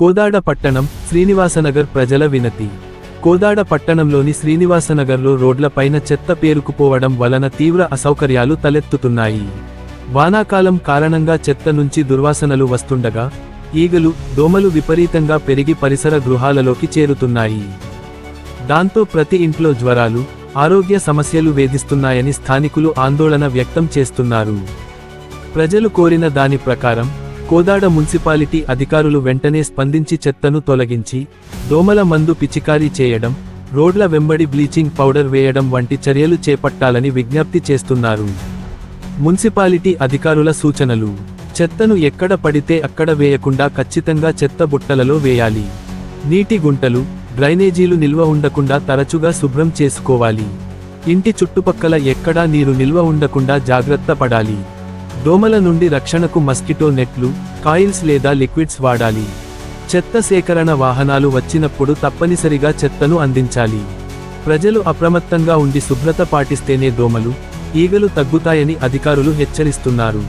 కోదాడ పట్టణం శ్రీనివాసనగర్ ప్రజల వినతి. కోదాడ పట్టణంలోని శ్రీనివాసనగర్లో రోడ్లపైన చెత్త పేరుకుపోవడం వలన తీవ్ర అసౌకర్యాలు తలెత్తుతున్నాయి. వానాకాలం కారణంగా చెత్త నుంచి దుర్వాసనలు వస్తుండగా ఈగలు దోమలు విపరీతంగా పెరిగి పరిసర గృహాలలోకి చేరుతున్నాయి. దాంతో ప్రతి ఇంట్లో జ్వరాలు ఆరోగ్య సమస్యలు వేధిస్తున్నాయని స్థానికులు ఆందోళన వ్యక్తం చేస్తున్నారు. ప్రజలు కోరిన దాని ప్రకారం కోదాడ మున్సిపాలిటీ అధికారులు వెంటనే స్పందించి చెత్తను తొలగించి దోమల మందు పిచికారీ చేయడం రోడ్ల వెంబడి బ్లీచింగ్ పౌడర్ వేయడం వంటి చర్యలు చేపట్టాలని విజ్ఞప్తి చేస్తున్నారు. మున్సిపాలిటీ అధికారుల సూచనలు. చెత్తను ఎక్కడ పడితే అక్కడ వేయకుండా ఖచ్చితంగా చెత్త బుట్టలలో వేయాలి. నీటి గుంటలు డ్రైనేజీలు నిల్వ ఉండకుండా తరచుగా శుభ్రం చేసుకోవాలి. ఇంటి చుట్టుపక్కల ఎక్కడా నీరు నిల్వ ఉండకుండా జాగ్రత్త పడాలి. దోమల నుండి రక్షణకు మస్కిటో నెట్లు కాయిల్స్ లేదా లిక్విడ్స్ వాడాలి. చెత్త సేకరణ వాహనాలు వచ్చినప్పుడు తప్పనిసరిగా చెత్తను అందించాలి. ప్రజలు అప్రమత్తంగా ఉండి శుభ్రత పాటిస్తేనే దోమలు ఈగలు తగ్గుతాయని అధికారులు హెచ్చరిస్తున్నారు.